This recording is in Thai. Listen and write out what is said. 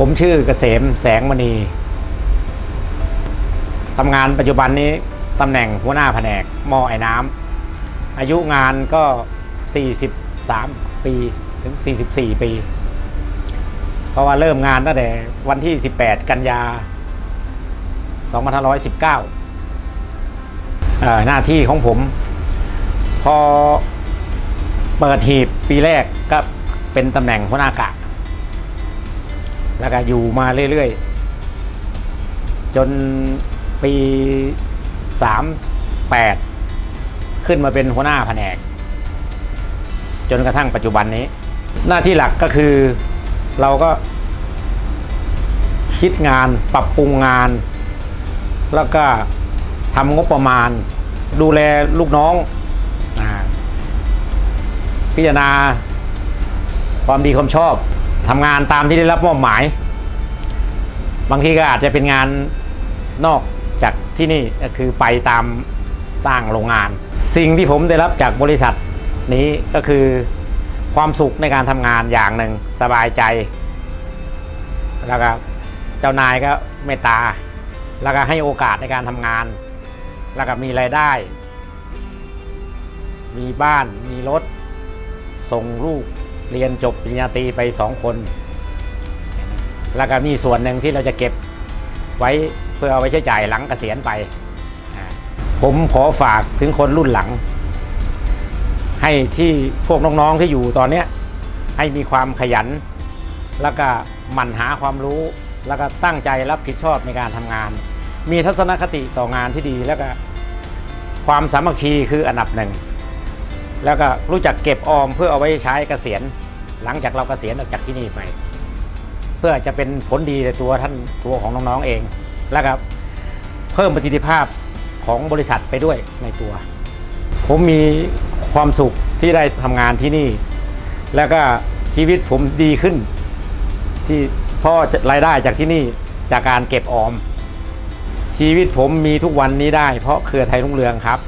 ผมชื่อเกษมแสงมณีทำงานปัจจุบันนี้ตำแหน่งหัวหน้าแผนกหม้อไอ้น้ำอายุงานก็ 43 ปีถึง 44 ปี เพราะว่าเริ่มงานตั้งแต่วันที่ 18 กันยา 2519 หน้าที่ของผม พอเปิดหีบปีแรกก็เป็นตำแหน่งหัวหน้ากะ แล้วก็อยู่มาเรื่อยๆ จนปีสามแปดขึ้นมาเป็นหัวหน้าแผนก จนกระทั่งปัจจุบันนี้ หน้าที่หลักก็คือเราก็ คิดงานปรับปรุงงาน แล้วก็ทำงบประมาณ ดูแลลูกน้องอพิจารณาความดีความชอบ ทำงานตามที่ได้รับมอบหมาย บางทีก็อาจจะเป็นงานนอกจากที่นี่ก็คือไปตามสร้างโรงงาน สิ่งที่ผมได้รับจากบริษัทนี้ก็คือความสุขในการทำงานอย่างหนึ่งสบายใจ แล้วก็เจ้านายก็เมตตา แล้วก็ให้โอกาสในการทำงาน แล้วก็มีรายได้ มีบ้านมีรถ ส่งลูก เรียนจบปริญญาตรีไปสองคน แล้วก็มีส่วนหนึ่งที่เราจะเก็บไว้เพื่อเอาไว้ใช้จ่ายหลังเกษียณไป ผมขอฝากถึงคนรุ่นหลัง ให้ที่พวกน้องๆที่อยู่ตอนเนี้ให้มีความขยัน แล้วก็หมั่นหาความรู้ แล้วก็ตั้งใจรับผิดชอบในการทำงาน มีทัศนคติต่องานที่ดีแล้วก็ความสามัคคีคืออันดับหนึ่ง แล้วก็รู้จักเก็บออมเพื่อเอาไว้ใช้เกษียณ หลังจากเราเกษียณออกจากที่นี่ไปเพื่อจะเป็นผลดีในตัวท่านตัวของน้องๆเอง แล้วก็เพิ่มประสิทธิภาพของบริษัทไปด้วยในตัว ผมมีความสุขที่ได้ทำงานที่นี่ แล้วก็ชีวิตผมดีขึ้น ที่พ่อรายได้จากที่นี่จากการเก็บออม ชีวิตผมมีทุกวันนี้ได้เพราะเครือไทยรุ่งเรืองครับ